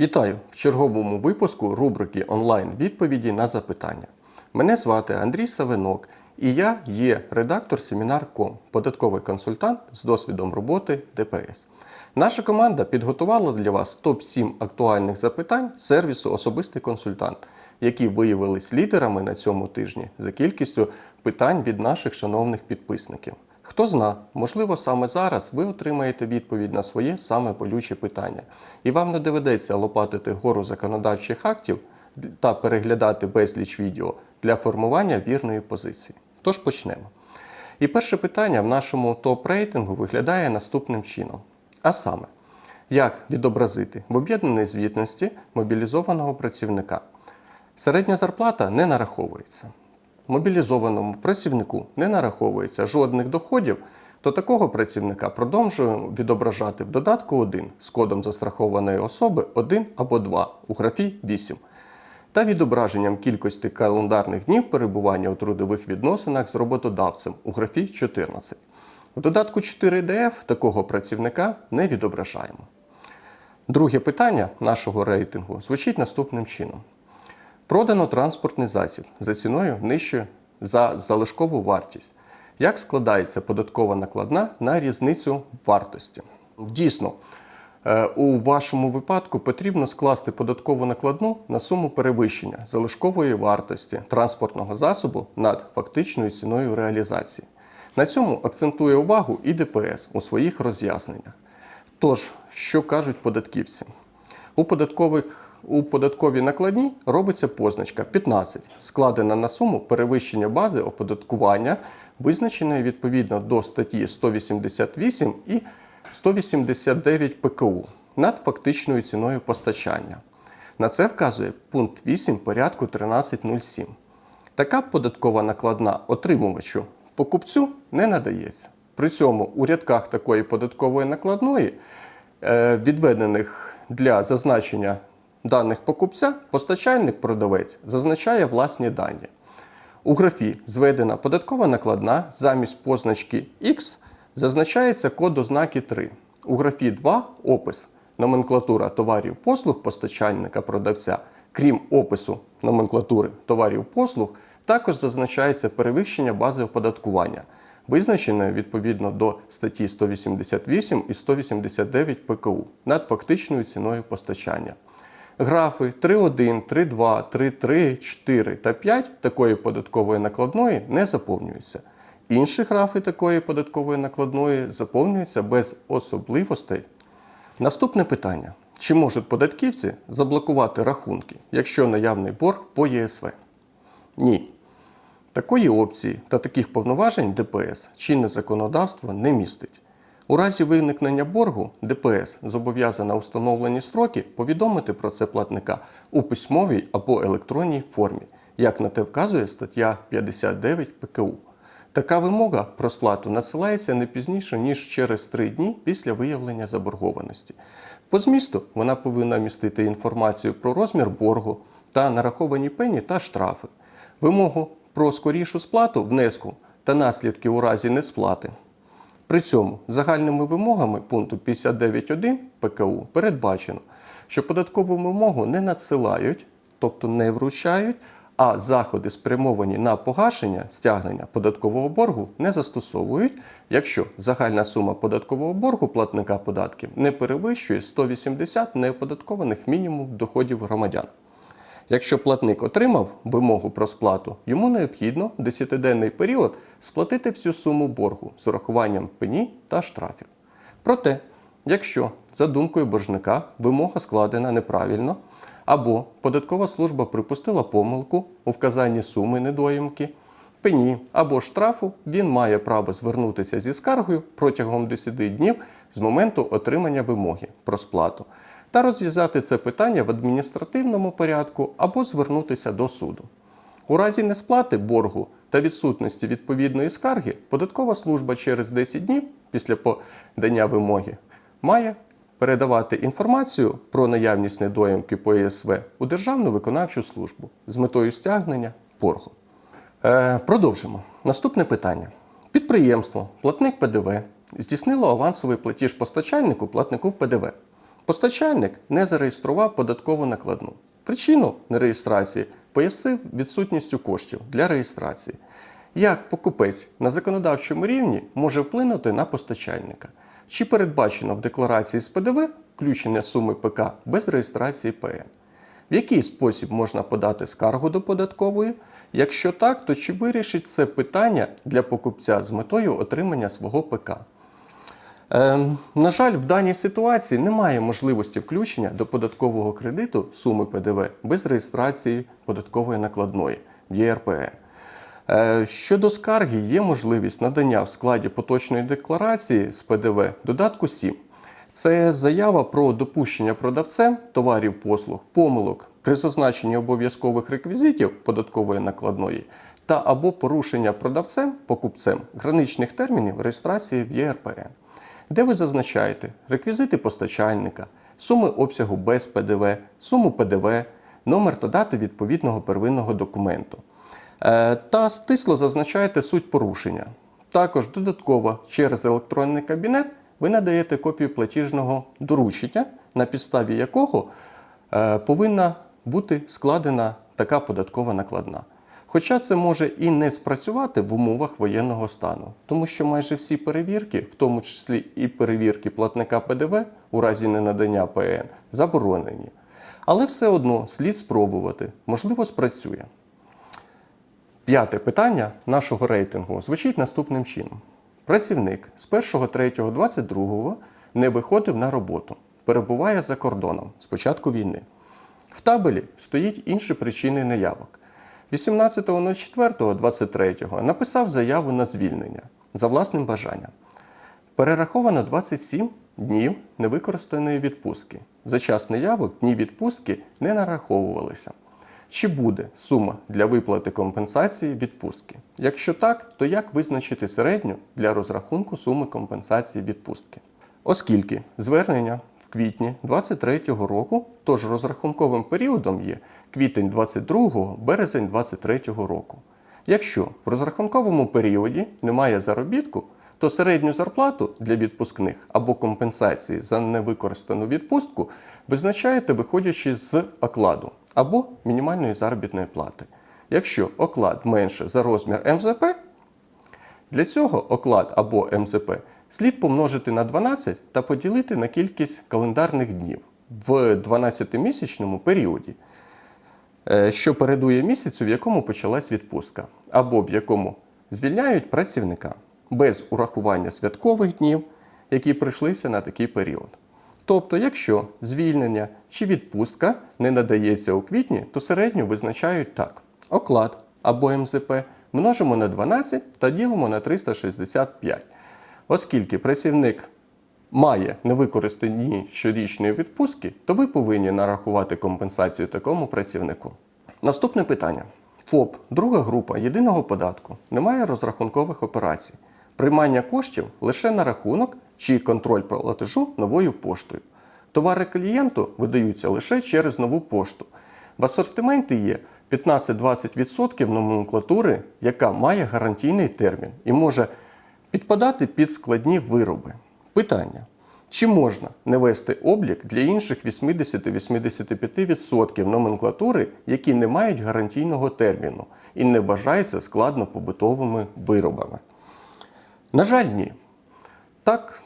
Вітаю в черговому випуску рубрики онлайн відповіді на запитання. Мене звати Андрій Савинок, і я є редактор семінар.ком, податковий консультант з досвідом роботи ДПС. Наша команда підготувала для вас топ-7 актуальних запитань сервісу Особистий консультант, які виявились лідерами на цьому тижні за кількістю питань від наших шановних підписників. Хто зна, можливо, саме зараз ви отримаєте відповідь на своє саме болюче питання, і вам не доведеться лопатити гору законодавчих актів та переглядати безліч відео для формування вірної позиції. Тож почнемо. І перше питання в нашому топ-рейтингу виглядає наступним чином: а саме, як відобразити в об'єднаній звітності мобілізованого працівника? Середня зарплата не нараховується. Мобілізованому працівнику не нараховується жодних доходів, то такого працівника продовжуємо відображати в додатку 1 з кодом застрахованої особи 1 або 2 у графі 8 та відображенням кількості календарних днів перебування у трудових відносинах з роботодавцем у графі 14. В додатку 4 ДФ такого працівника не відображаємо. Друге питання нашого рейтингу звучить наступним чином. Продано транспортний засіб за ціною нижчою за залишкову вартість. Як складається податкова накладна на різницю вартості? Дійсно, е, у вашому випадку потрібно скласти податкову накладну на суму перевищення залишкової вартості транспортного засобу над фактичною ціною реалізації. На цьому акцентує увагу і ДПС у своїх роз'ясненнях. Тож, що кажуть податківці? У податкових у податковій накладній робиться позначка 15, складена на суму перевищення бази оподаткування, визначеної відповідно до статті 188 і 189 ПКУ над фактичною ціною постачання. На це вказує пункт 8 порядку 1307. Така податкова накладна отримувачу покупцю не надається. При цьому у рядках такої податкової накладної, відведених для зазначення даних покупця, постачальник-продавець зазначає власні дані. У графі зведена податкова накладна замість позначки X зазначається код ознаки 3. У графі 2 опис номенклатура товарів послуг постачальника продавця, крім опису номенклатури товарів послуг, також зазначається перевищення бази оподаткування, визначеної відповідно до статті 188 і 189 ПКУ над фактичною ціною постачання. Графи 3.1, 3.2, 3.3, 4 та 5 такої податкової накладної не заповнюються. Інші графи такої податкової накладної заповнюються без особливостей. Наступне питання: чи можуть податківці заблокувати рахунки, якщо наявний борг по ЄСВ? Ні. Такої опції та таких повноважень ДПС чинне законодавство не містить. У разі виникнення боргу ДПС зобов'язана у встановлені строки повідомити про це платника у письмовій або електронній формі, як на те вказує стаття 59 ПКУ. Така вимога про сплату надсилається не пізніше, ніж через три дні після виявлення заборгованості. По змісту вона повинна містити інформацію про розмір боргу та нараховані пені та штрафи, вимогу про скорішу сплату внеску та наслідки у разі несплати. При цьому загальними вимогами пункту 59.1 ПКУ передбачено, що податкову вимогу не надсилають, тобто не вручають, а заходи, спрямовані на погашення стягнення податкового боргу, не застосовують, якщо загальна сума податкового боргу платника податків не перевищує 180 неоподаткованих мінімум доходів громадян. Якщо платник отримав вимогу про сплату, йому необхідно в 10-денний період сплатити всю суму боргу з урахуванням пені та штрафів. Проте, якщо, за думкою боржника, вимога складена неправильно, або податкова служба припустила помилку у вказанні суми недоїмки, пені або штрафу, він має право звернутися зі скаргою протягом 10 днів з моменту отримання вимоги про сплату та розв'язати це питання в адміністративному порядку або звернутися до суду. У разі несплати боргу та відсутності відповідної скарги, податкова служба через 10 днів після подання вимоги має передавати інформацію про наявність недоїмки по ЄСВ у Державну виконавчу службу з метою стягнення боргу. Е, продовжимо. Наступне питання. Підприємство, платник ПДВ здійснило авансовий платіж постачальнику платнику ПДВ. Постачальник не зареєстрував податкову накладну. Причину нереєстрації пояснив відсутністю коштів для реєстрації. Як покупець на законодавчому рівні може вплинути на постачальника? Чи передбачено в декларації з ПДВ включення суми ПК без реєстрації ПН? В який спосіб можна подати скаргу до податкової? Якщо так, то чи вирішить це питання для покупця з метою отримання свого ПК? Е, на жаль, в даній ситуації немає можливості включення до податкового кредиту суми ПДВ без реєстрації податкової накладної в ЄРПН. Е, Щодо скарги, є можливість надання в складі поточної декларації з ПДВ додатку 7. Це заява про допущення продавцем товарів послуг, помилок при зазначенні обов'язкових реквізитів податкової накладної та або порушення продавцем покупцем граничних термінів реєстрації в ЄРПН, де ви зазначаєте реквізити постачальника, суми обсягу без ПДВ, суму ПДВ, номер та дати відповідного первинного документу. Е, Та стисло зазначаєте суть порушення. Також додатково через електронний кабінет ви надаєте копію платіжного доручення, на підставі якого е, повинна бути складена така податкова накладна. Хоча це може і не спрацювати в умовах воєнного стану, тому що майже всі перевірки, в тому числі і перевірки платника ПДВ у разі ненадання ПН, заборонені. Але все одно слід спробувати, можливо, спрацює. П'яте питання нашого рейтингу звучить наступним чином: працівник з 1.3.22 не виходив на роботу, перебуває за кордоном з початку війни. В табелі стоїть інші причини неявок. 18.04.23 написав заяву на звільнення за власним бажанням. Перераховано 27 днів невикористаної відпустки. За час неявок дні відпустки не нараховувалися. Чи буде сума для виплати компенсації відпустки? Якщо так, то як визначити середню для розрахунку суми компенсації відпустки? Оскільки звернення в квітні 2023 року, тож розрахунковим періодом є квітень 22, березень 2023 року. Якщо в розрахунковому періоді немає заробітку, то середню зарплату для відпускних або компенсації за невикористану відпустку визначаєте виходячи з окладу або мінімальної заробітної плати. Якщо оклад менше за розмір МЗП, для цього оклад або МЗП слід помножити на 12 та поділити на кількість календарних днів в 12-місячному періоді, е, що передує місяцю, в якому почалась відпустка, або в якому звільняють працівника без урахування святкових днів, які прийшлися на такий період. Тобто, якщо звільнення чи відпустка не надається у квітні, то середню визначають так: оклад або МЗП множимо на 12 та ділимо на 365. Оскільки працівник має невикористані щорічної відпустки, то ви повинні нарахувати компенсацію такому працівнику. Наступне питання. ФОП, друга група єдиного податку, немає розрахункових операцій. Приймання коштів лише на рахунок чи контроль платежу новою поштою. Товари клієнту видаються лише через нову пошту. В асортименті є 15-20% номенклатури, яка має гарантійний термін і може підпадати під складні вироби. Питання. Чи можна не вести облік для інших 80-85% номенклатури, які не мають гарантійного терміну і не вважаються складно-побутовими виробами? На жаль, ні. Так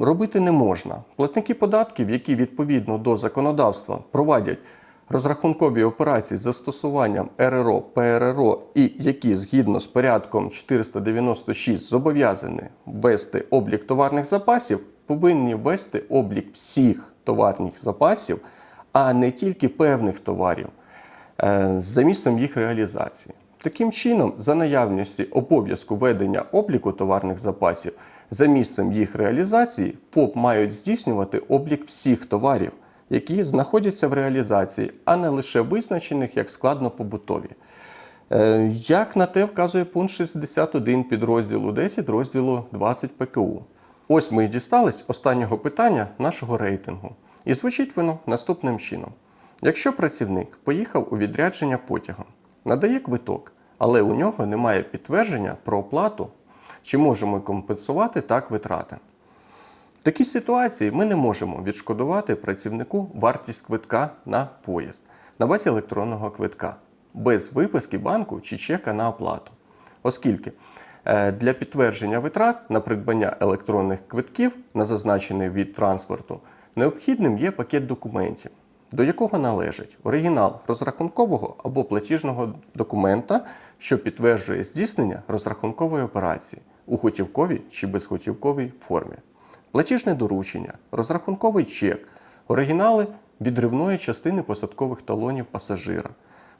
робити не можна. Платники податків, які відповідно до законодавства проводять розрахункові операції з застосуванням РРО, ПРРО і які згідно з порядком 496 зобов'язані ввести облік товарних запасів, повинні ввести облік всіх товарних запасів, а не тільки певних товарів е, за місцем їх реалізації. Таким чином, за наявності обов'язку ведення обліку товарних запасів за місцем їх реалізації, ФОП мають здійснювати облік всіх товарів, які знаходяться в реалізації, а не лише визначених як складно-побутові. Е, Як на те вказує пункт 61 підрозділу 10 розділу 20 ПКУ. Ось ми і дістались останнього питання нашого рейтингу. І звучить воно наступним чином: якщо працівник поїхав у відрядження потягом, надає квиток, але у нього немає підтвердження про оплату, чи можемо компенсувати так витрати. В такій ситуації ми не можемо відшкодувати працівнику вартість квитка на поїзд на базі електронного квитка без виписки банку чи чека на оплату. Оскільки е, для підтвердження витрат на придбання електронних квитків на зазначений від транспорту необхідним є пакет документів, до якого належить оригінал розрахункового або платіжного документа, що підтверджує здійснення розрахункової операції у готівковій чи безготівковій формі, платіжне доручення, розрахунковий чек, оригінали відривної частини посадкових талонів пасажира,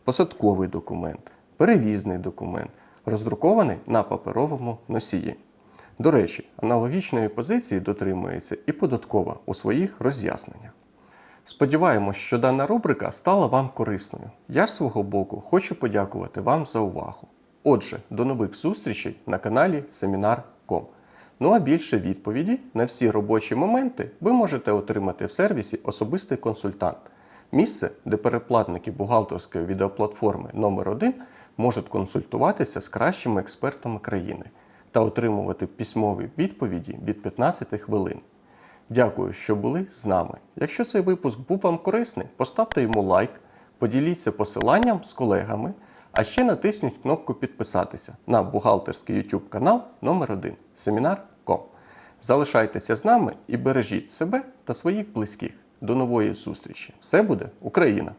посадковий документ, перевізний документ, роздрукований на паперовому носії. До речі, аналогічної позиції дотримується і податкова у своїх роз'ясненнях. Сподіваємось, що дана рубрика стала вам корисною. Я з свого боку хочу подякувати вам за увагу. Отже, до нових зустрічей на каналі Семінар.ком. Ну а більше відповіді на всі робочі моменти ви можете отримати в сервісі Особистий консультант. Місце, де переплатники бухгалтерської відеоплатформи номер 1 можуть консультуватися з кращими експертами країни та отримувати письмові відповіді від 15 хвилин. Дякую, що були з нами. Якщо цей випуск був вам корисний, поставте йому лайк, поділіться посиланням з колегами, а ще натисніть кнопку підписатися на бухгалтерський YouTube канал номер 1 Семінар.ком. Залишайтеся з нами і бережіть себе та своїх близьких. До нової зустрічі! Все буде Україна!